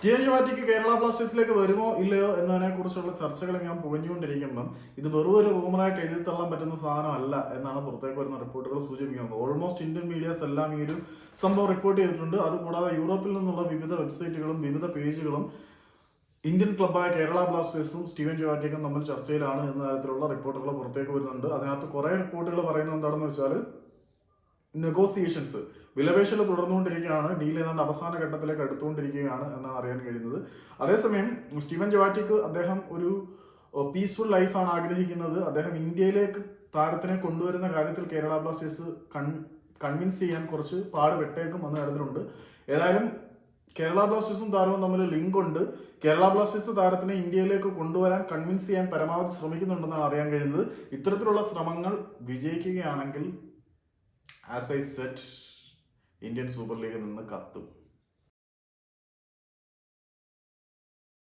Steven ജുവാറ്റിക്ക് Kerala ബ്ലാസ്റ്റേഴ്സിലേക്ക് വരുമോ ഇല്ലയോ എന്നതിനെ കുറിച്ചുള്ള ചർച്ചകൾ ഞാൻ പുകഞ്ഞുകൊണ്ടിരിക്കുമ്പം ഇത് വെറും ഒരു റൂമറായിട്ട് എഴുതി തള്ളാൻ പറ്റുന്ന സാധനമല്ല എന്നാണ് പുറത്തേക്ക് വരുന്ന റിപ്പോർട്ടുകൾ സൂചിപ്പിക്കുന്നത്. ഓൾമോസ്റ്റ് ഇന്ത്യൻ മീഡിയസ് എല്ലാം ഈ ഒരു സംഭവം റിപ്പോർട്ട് ചെയ്തിട്ടുണ്ട്. അതുകൂടാതെ യൂറോപ്പിൽ നിന്നുള്ള വിവിധ വെബ്സൈറ്റുകളും വിവിധ പേജുകളും ഇന്ത്യൻ ക്ലബ്ബായ കേരള ബ്ലാസ്റ്റേഴ്സും സ്റ്റീവൻ ജോവാറ്റിക്കും തമ്മിൽ ചർച്ചയിലാണ് എന്ന തരത്തിലുള്ള റിപ്പോർട്ടുകൾ പുറത്തേക്ക് വരുന്നുണ്ട്. അതിനകത്ത് കുറേ റിപ്പോർട്ടുകൾ പറയുന്നത് എന്താണെന്ന് വെച്ചാൽ നെഗോസിയേഷൻസ്. വിലപേശൽ തുടർന്നുകൊണ്ടിരിക്കുകയാണ്. ഡീൽ ഏതാണ്ട് അവസാന ഘട്ടത്തിലേക്ക് അടുത്തുകൊണ്ടിരിക്കുകയാണ് എന്നാണ് അറിയാൻ കഴിയുന്നത്. അതേസമയം സ്റ്റീവൻ ജവാറ്റിക്ക് അദ്ദേഹം ഒരു പീസ്ഫുൾ ലൈഫാണ് ആഗ്രഹിക്കുന്നത്. അദ്ദേഹം ഇന്ത്യയിലേക്ക് താരത്തിനെ കൊണ്ടുവരുന്ന കാര്യത്തിൽ കേരള ബ്ലാസ്റ്റേഴ്സ് കൺ കൺവിൻസ് ചെയ്യാൻ കുറച്ച് പാട് വെട്ടേക്കും എന്ന കാര്യത്തിലുണ്ട് ഏതായാലും കേരള ബ്ലാസ്റ്റേഴ്സും താരവും തമ്മിൽ ലിങ്ക് ഉണ്ട്. കേരള ബ്ലാസ്റ്റേഴ്സ് താരത്തിനെ ഇന്ത്യയിലേക്ക് കൊണ്ടുവരാൻ കൺവിൻസ് ചെയ്യാൻ പരമാവധി ശ്രമിക്കുന്നുണ്ടെന്നാണ് അറിയാൻ കഴിയുന്നത്. ഇത്തരത്തിലുള്ള ശ്രമങ്ങൾ വിജയിക്കുകയാണെങ്കിൽ as I said Indian super ലീഗിൽ നിന്ന് കത്തും.